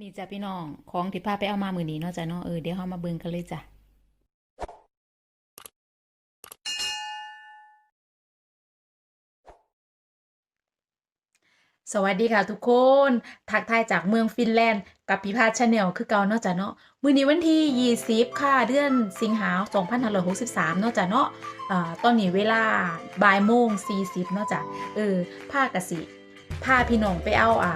นี่จ้ะพี่น้อง ของที่พาไปเอามามือนี้เนาะจ้ะเนาะเออเดี๋ยวเฮามาเบิ่งกันเลยจ้ะสวัสดีค่ะทุกคน ทักทายจากเมืองฟินแลนด์ กับพิพาชาแนลคือเก่าเนาะจ้ะเนาะมื้อนี้วันที่ 20 ค่ะ เดือนสิงหาคม2563 เนาะจ้ะเนาะอ่าตอนนี้เวลาบ่ายโมง40 เนาะจ้ะเออพากะสิพาพี่น้องไปเอาอ่า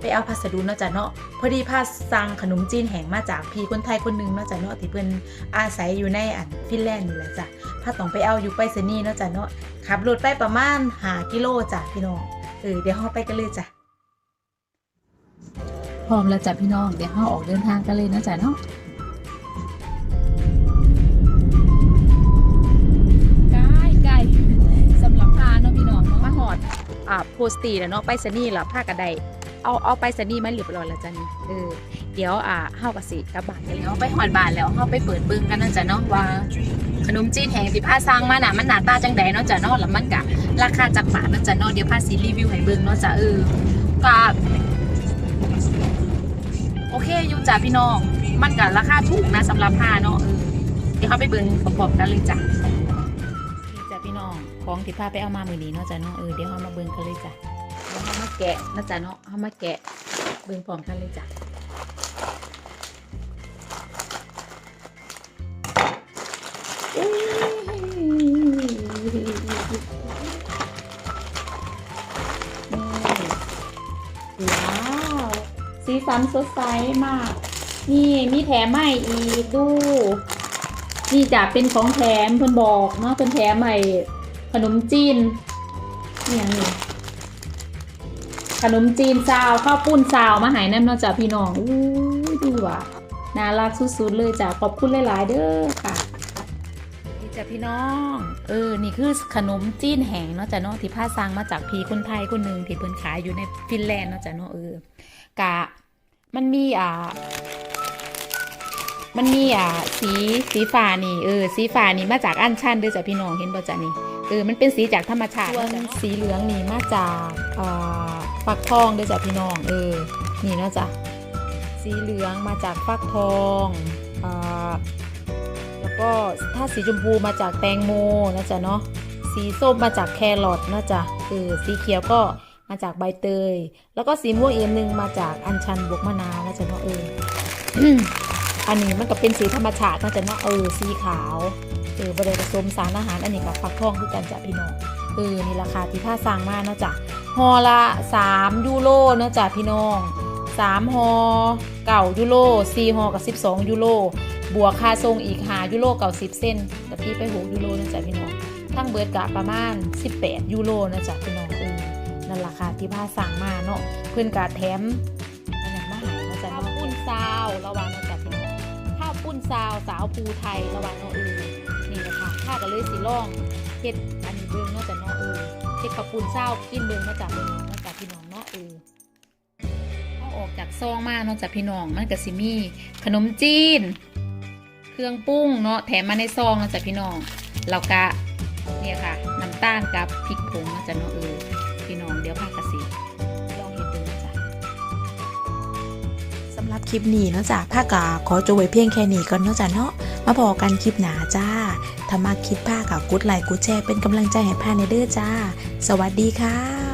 ไปเอาพัสดุเนาะจ้ะเนาะพอดีพาสั่งขนมจีนแห้งมาจากพี่คนไทยคนหนึงเนาะจ้ะเนาะที่เพิ่นอาศัยอยู่ในอันฟินแลนด์นี่แหละจ้ะพาต้องไปเอาอยู่ไปรษณีย์เนาะจ้ะเนาะขับรถไปประมาณ5กิโลจ้ะพี่น้องเออเดี๋ยวเฮาไปกันเลยจ้ะพร้อมแล้วจ้ะพี่น้องเดี๋ยวเฮาออกเดินทางกันเลยเนาะจ้ะเนาะใกล้ใกล้สำหรับพาเนาะพี่น้องเนาะมาหอดอ่าโพสตีแล้วเนาะไปรษณีย์แล้วพากันได เอาเอาไปสนีย์มาเรียบร้อยแล้วจ้ะนี่เออเดี๋ยวอ่าเฮากะสิกลับบ้านกันแล้วไปหอดบ้านแล้วเฮาไปเปิดเบิ่งกันนะจ้ะเนาะว่าขนมจีนแห้งที่พาสร้างมาน่ะมันหน้าตาจังใดเนาะจ้ะเนาะแล้วมันก็ราคาจักบาทเนาะจ้ะเนาะเดี๋ยวพาสิรีวิวให้เบิ่งเนาะจ้ะเออก็โอเคอยู่จ้ะพี่น้องมันก็ราคาถูกนะสำหรับผ้าเนาะเออเดี๋ยวเฮาไปเบิ่งประกอบกันเลยจ้ะจ้ะพี่น้องของที่พาไปเอามามื้อนี้เนาะจ้ะเนาะเออเดี๋ยวเฮามาเบิ่งกันเลยจ้ะเดี๋ยวเขามา แกะนะจ๊ะเนาะเขามาแกะเบิ่งพร้อมกันเลยจ้ะว้าวสีสันสดใสมาก นี่มีแถมใหม่อีกดู นี่จะเป็นของแถมเพิ่อนบอกเนาะเป็นแถมใหม่ขนมจีนเนี่ยนี่ ขนมจีนซาวข้าวปุ้นซาวมาหายน้ำเนาะจ้ะพี่น้องอู้ดูว่ะน่ารักสุดๆเลยจ้ะขอบคุณหลายๆเด้อค่ะนี่จ้ะพี่น้อง เออ นี่คือขนมจีนแห้งเนาะจ้ะเนาะที่ผ้าสั่งมาจากพี่คนไทยคนหนึ่งที่เพิ่นขายอยู่ในฟินแลนด์เนาะจ้ะเนาะเออกะมันมีอ่า มันมีอ่าสีสีฟ้านี่เออสีฟ้านี่มาจากอัญชันเด้อจ้ะพี่น้องเห็นบ่จ้ะนี่เออมันเป็นสีจากธรรมชาติส่วนสีเหลืองนี่มาจากอ่าฟักทองเด้อจ้ะพี่น้องเออนี่เนาะจ้ะสีเหลืองมาจากฟักทองอ่าแล้วก็ถ้าสีชมพูมาจากแตงโมนะจ๊ะเนาะสีส้มมาจากแครอทนะจ๊ะเออสีเขียวก็มาจากใบเตย แล้วก็สีม่วงอีกอันหนึงมาจากอัญชันบวกมะนาวนะจ๊ะเนาะเออ อันนี้มันก็เป็นสีธรรมชาตินะจ๊ะเนาะเออสีขาวเออบริผสมสารอาหารอันนี้กับฟักทองคือกันจ้ะพี่น้องเออนี่ราคาที่ผ้าสั่งมาเนาะจ้ะห่อละ3ยูโรเนาะจ้ะพี่น้อง3ห่อเก่ายูโร4ห่อกับ 12ยูโรบวกค่าทรงอีก5ยูโรเก่า10 เส้นกะทิไป6ยูโรเนาะจ้ะพี่น้องทั้งเบิดกะประมาณ 18ยูโรเนาะจ้ะพี่น้องเออนั่นราคาที่ผ้าสั่งมาเนาะเพื่อนกะแถมอันนั้นมาหายเนาะจ้ะเนาะปุ้นซาวระวังนาะ จ้ะพี่น้องข้าวปุ้นซาวสาวภูไทยระหวังเนาะเออนี่นะคะข้าก็เลยสิล่องเฮ็ดอันนี้เบิ่งนาะจ้ะเนาะเออเฮ็ดข้าวปุ้นเศร้ากินเบิ่งนาะจ้ะเบิ่งนาะจ้ะพี่น้องเนาะเออเอาออกจากซองมานาะจ้ะพี่น้องมันก็สิมีขนมจีน เครื่องปรุงเนาะแถมมาในซองนาะจ้ะพี่น้องแล้วก็เนี่ยค่ะน้ำตาลกับพริกผงนาะจ้ะเนาะเออพี่น้องเดี๋ยวพากะสิ รับคลิปนี้เนาะจ้ะภากาขอจบไว้เพียงแค่นี้ก่อนเนาะจ้ะเนาะมาพอกันคลิปหนาจ้าถ้ามาคลิปภากากดไลค์กดแชร์เป็นกำลังใจให้ภาในเด้อจ้า สวัสดีค่ะ